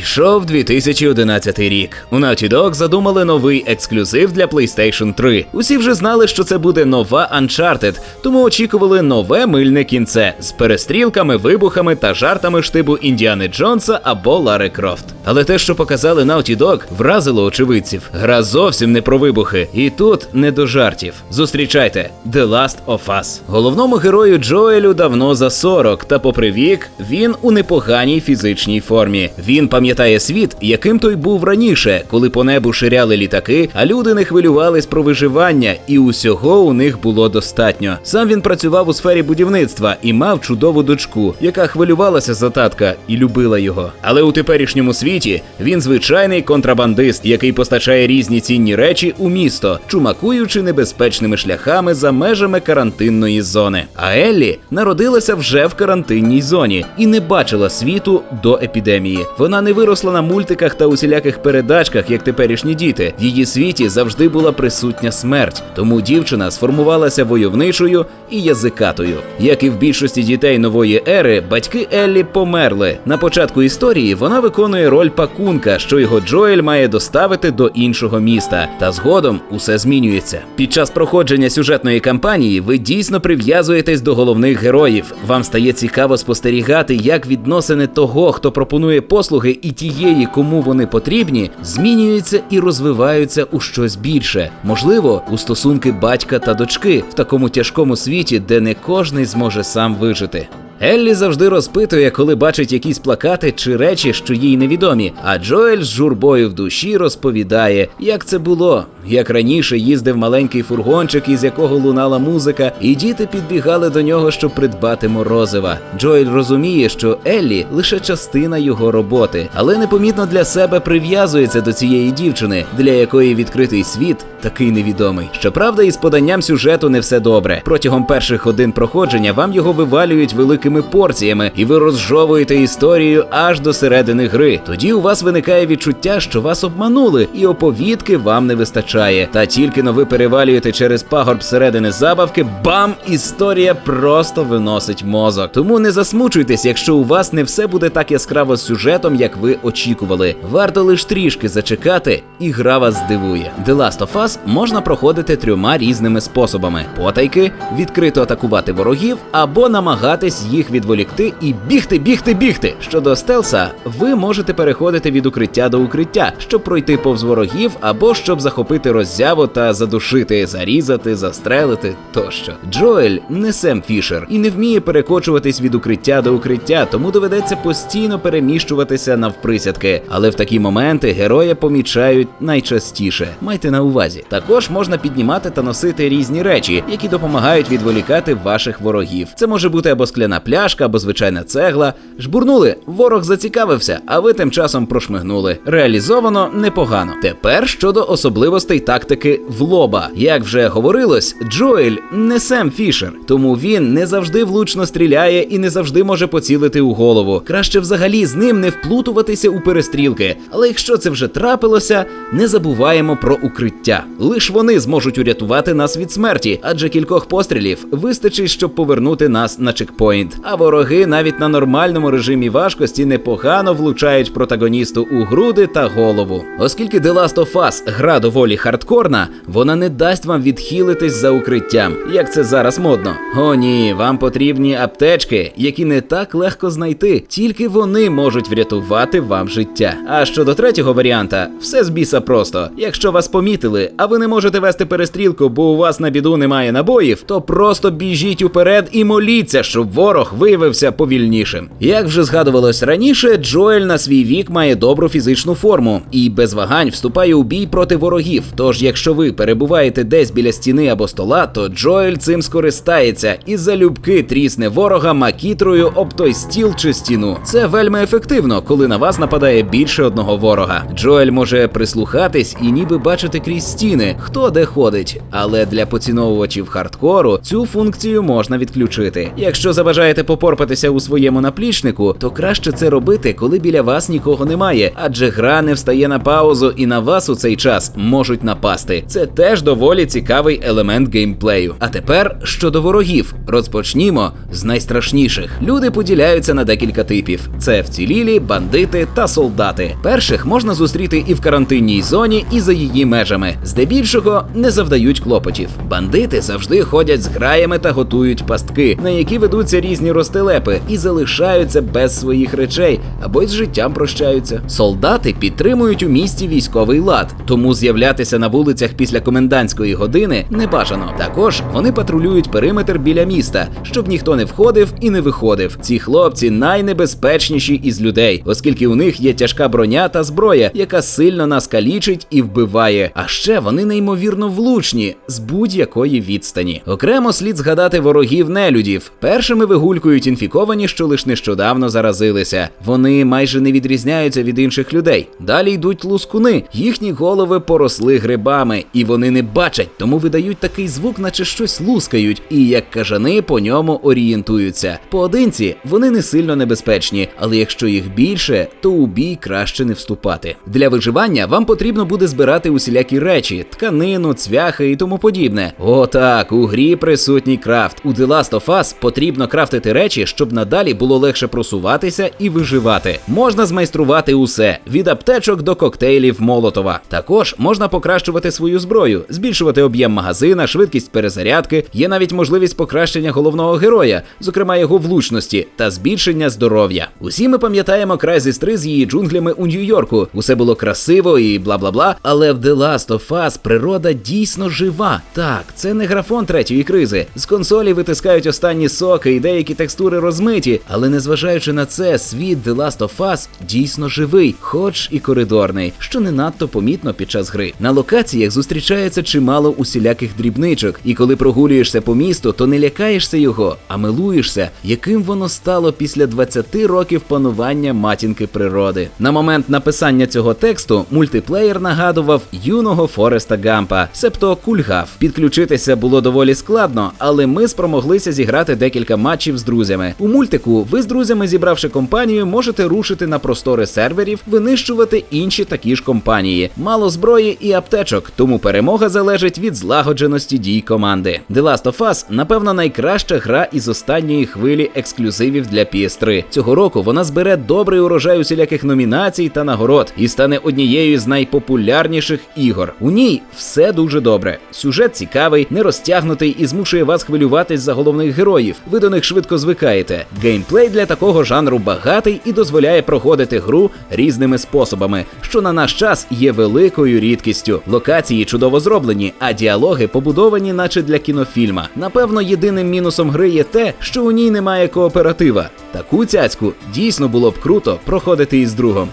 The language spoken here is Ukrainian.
Йшов 2011 рік. У Naughty Dog задумали новий ексклюзив для PlayStation 3. Усі вже знали, що це буде нова Uncharted, тому очікували нове мильне кінце з перестрілками, вибухами та жартами штибу Індіани Джонса або Лари Крофт. Але те, що показали Naughty Dog, вразило очевидців. Гра зовсім не про вибухи, і тут не до жартів. Зустрічайте The Last of Us. Головному герою Джоелю давно за 40, та попри вік, він у непоганій фізичній формі. Він пам'ятає світ, яким той був раніше, коли по небу ширяли літаки, а люди не хвилювались про виживання, і усього у них було достатньо. Сам він працював у сфері будівництва і мав чудову дочку, яка хвилювалася за татка і любила його. Але у теперішньому світі він звичайний контрабандист, який постачає різні цінні речі у місто, чумакуючи небезпечними шляхами за межами карантинної зони. А Еллі народилася вже в карантинній зоні і не бачила світу до епідемії. Вона не виросла на мультиках та усіляких передачках, як теперішні діти. В її світі завжди була присутня смерть, тому дівчина сформувалася войовничою і язикатою. Як і в більшості дітей нової ери, батьки Еллі померли. На початку історії вона виконує роль пакунка, що його Джоель має доставити до іншого міста. Та згодом усе змінюється. Під час проходження сюжетної кампанії ви дійсно прив'язуєтесь до головних героїв. Вам стає цікаво спостерігати, як відносини того, хто пропонує послуги, і тієї, кому вони потрібні, змінюються і розвиваються у щось більше. Можливо, у стосунки батька та дочки в такому тяжкому світі, де не кожний зможе сам вижити. Еллі завжди розпитує, коли бачить якісь плакати чи речі, що їй невідомі. А Джоель з журбою в душі розповідає, як це було, як раніше їздив маленький фургончик, із якого лунала музика, і діти підбігали до нього, щоб придбати морозива. Джоель розуміє, що Еллі лише частина його роботи, але непомітно для себе прив'язується до цієї дівчини, для якої відкритий світ такий невідомий. Щоправда, із поданням сюжету не все добре. Протягом перших годин проходження вам його вивалюють великими порціями, і ви розжовуєте історію аж до середини гри. Тоді у вас виникає відчуття, що вас обманули, і оповідки вам не вистачає. Та тільки но ви перевалюєте через пагорб середини забавки, бам! Історія просто виносить мозок. Тому не засмучуйтесь, якщо у вас не все буде так яскраво з сюжетом, як ви очікували. Варто лише трішки зачекати, і гра вас здивує. The Last of Us можна проходити трьома різними способами: потайки, відкрито атакувати ворогів або намагатись їх відволікти і бігти, бігти, бігти. Щодо стелса, ви можете переходити від укриття до укриття, щоб пройти повз ворогів, або щоб захопити роззяву та задушити, зарізати, застрелити тощо. Джоель не Сем Фішер і не вміє перекочуватись від укриття до укриття, тому доведеться постійно переміщуватися навприсядки. Але в такі моменти героя помічають найчастіше. Майте на увазі. Також можна піднімати та носити різні речі, які допомагають відволікати ваших ворогів. Це може бути або скляна пляшка, або звичайна цегла. Жбурнули, ворог зацікавився, а ви тим часом прошмигнули. Реалізовано непогано. Тепер щодо особливостей тактики в лоба. Як вже говорилось, Джоель не Сем Фішер, тому він не завжди влучно стріляє і не завжди може поцілити у голову. Краще взагалі з ним не вплутуватися у перестрілки. Але якщо це вже трапилося, не забуваємо про укриття. Лиш вони зможуть урятувати нас від смерті, адже кількох пострілів вистачить, щоб повернути нас на чекпоінт. А вороги навіть на нормальному режимі важкості непогано влучають протагоністу у груди та голову. Оскільки The Last of Us гра доволі хардкорна, вона не дасть вам відхилитись за укриттям, як це зараз модно. О, ні, вам потрібні аптечки, які не так легко знайти, тільки вони можуть врятувати вам життя. А щодо третього варіанта, все з біса просто. Якщо вас помітили, а ви не можете вести перестрілку, бо у вас на біду немає набоїв, то просто біжіть уперед і моліться, щоб ворог виявився повільнішим. Як вже згадувалось раніше, Джоель на свій вік має добру фізичну форму і без вагань вступає у бій проти ворогів. Тож, якщо ви перебуваєте десь біля стіни або стола, то Джоель цим скористається і залюбки трісне ворога макітрою об той стіл чи стіну. Це вельми ефективно, коли на вас нападає більше одного ворога. Джоель може прислухатись і ніби бачити крізь стіни, хто де ходить. Але для поціновувачів хардкору цю функцію можна відключити. Якщо забажаєте полюбляєте попорпатися у своєму наплічнику, то краще це робити, коли біля вас нікого немає, адже гра не встає на паузу і на вас у цей час можуть напасти. Це теж доволі цікавий елемент геймплею. А тепер щодо ворогів, розпочнімо з найстрашніших. Люди поділяються на декілька типів: це вцілілі, бандити та солдати. Перших можна зустріти і в карантинній зоні, і за її межами. Здебільшого не завдають клопотів. Бандити завжди ходять з граями та готують пастки, на які ведуться різні розтелепи і залишаються без своїх речей або й з життям прощаються. Солдати підтримують у місті військовий лад, тому з'являтися на вулицях після комендантської години не бажано. Також вони патрулюють периметр біля міста, щоб ніхто не входив і не виходив. Ці хлопці найнебезпечніші із людей, оскільки у них є тяжка броня та зброя, яка сильно нас калічить і вбиває. А ще вони неймовірно влучні з будь-якої відстані. Окремо слід згадати ворогів нелюдів. Першими вигулькують інфіковані, що лише нещодавно заразилися. Вони майже не відрізняються від інших людей. Далі йдуть лускуни. Їхні голови поросли грибами, і вони не бачать, тому видають такий звук, наче щось лускають, і як кажани по ньому орієнтуються. Поодинці вони не сильно небезпечні, але якщо їх більше, то у бій краще не вступати. Для виживання вам потрібно буде збирати усілякі речі, тканину, цвяхи і тому подібне. О, так, у грі присутній крафт. У The Last of Us потрібно крафтити речі, щоб надалі було легше просуватися і виживати. Можна змайструвати усе від аптечок до коктейлів Молотова. Також можна покращувати свою зброю, збільшувати об'єм магазина, швидкість перезарядки. Є навіть можливість покращення головного героя, зокрема його влучності та збільшення здоров'я. Усі ми пам'ятаємо Crysis 3 з її джунглями у Нью-Йорку. Усе було красиво і бла бла бла. Але в The Last of Us природа дійсно жива. Так, це не графон третьої кризи. З консолі витискають останні соки і деякі текстури розмиті, але незважаючи на це, світ The Last of Us дійсно живий, хоч і коридорний, що не надто помітно під час гри. На локаціях зустрічається чимало усіляких дрібничок, і коли прогулюєшся по місту, то не лякаєшся його, а милуєшся, яким воно стало після 20 років панування матінки природи. На момент написання цього тексту мультиплеєр нагадував юного Фореста Гампа, себто кульгав. Підключитися було доволі складно, але ми спромоглися зіграти декілька матчів з друзями. У мультику ви з друзями, зібравши компанію, можете рушити на простори серверів, винищувати інші такі ж компанії. Мало зброї і аптечок, тому перемога залежить від злагодженості дій команди. The Last of Us, напевно, найкраща гра із останньої хвилі ексклюзивів для PS3. Цього року вона збере добрий урожай усіляких номінацій та нагород і стане однією з найпопулярніших ігор. У ній все дуже добре. Сюжет цікавий, не розтягнутий і змушує вас хвилюватись за головних героїв. Ви до них швидко звикаєте. Геймплей для такого жанру багатий і дозволяє проходити гру різними способами, що на наш час є великою рідкістю. Локації чудово зроблені, а діалоги побудовані, наче для кінофільма. Напевно, єдиним мінусом гри є те, що у ній немає кооператива. Таку цяцьку дійсно було б круто проходити із другом.